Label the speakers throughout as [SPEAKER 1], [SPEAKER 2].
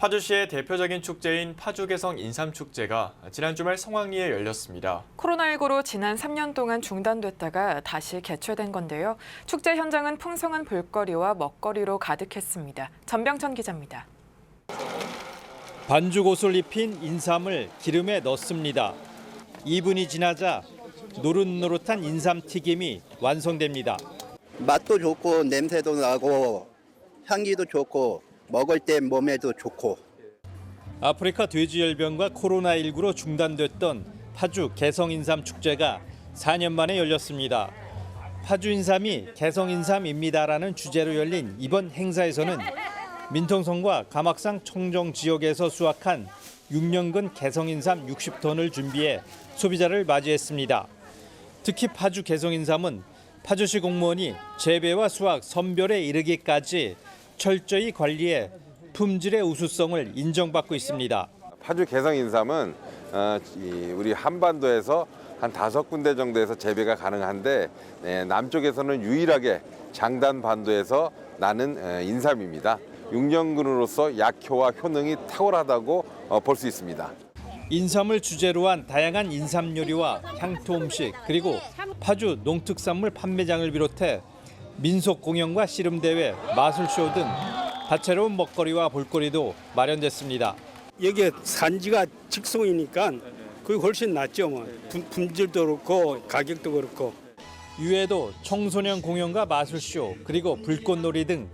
[SPEAKER 1] 파주시의 대표적인 축제인 파주개성 인삼축제가 지난 주말 성황리에 열렸습니다.
[SPEAKER 2] 코로나19로 지난 3년 동안 중단됐다가 다시 개최된 건데요. 축제 현장은 풍성한 볼거리와 먹거리로 가득했습니다. 전병천 기자입니다.
[SPEAKER 3] 반죽옷을 입힌 인삼을 기름에 넣습니다. 2분이 지나자 노릇노릇한 인삼 튀김이 완성됩니다.
[SPEAKER 4] 맛도 좋고 냄새도 나고 향기도 좋고 먹을 때 몸에도 좋고
[SPEAKER 3] 아프리카 돼지열병과 코로나19로 중단됐던 파주 개성인삼 축제가 4년 만에 열렸습니다. 파주 인삼이 개성인삼입니다라는 주제로 열린 이번 행사에서는 민통성과 가막상 청정 지역에서 수확한 6년근 개성인삼 60톤을 준비해 소비자를 맞이했습니다. 특히 파주 개성인삼은 파주시 공무원이 재배와 수확, 선별에 이르기까지 철저히 관리해 품질의 우수성을 인정받고 있습니다.
[SPEAKER 5] 파주 개성 인삼은 어, 이 우리 한반도에서 한 다섯 군데 정도에서 재배가 가능한데 네, 남쪽에서는 유일하게 장단 반도에서 나는 에, 인삼입니다. 6년근으로서 약효와 효능이 탁월하다고 어, 볼수 있습니다.
[SPEAKER 3] 인삼을 주제로 한 다양한 인삼 요리와 향토 음식 그리고 파주 농특산물 판매장을 비롯해 민속 공연과 씨름 대회, 마술쇼 등 다채로운 먹거리와 볼거리도 마련됐습니다.
[SPEAKER 6] 여기에 산지가 직송이니까 그게 훨씬 낫죠. 뭐. 품- 품질도 그렇고 가격도 그렇고.
[SPEAKER 3] 이외에도 청소년 공연과 마술쇼 그리고 불꽃놀이 등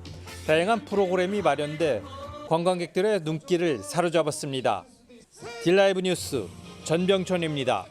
[SPEAKER 3] 다양한 프로그램이 마련돼 관광객들의 눈길을 사로잡았습니다. 딜라이브 뉴스 전병천입니다.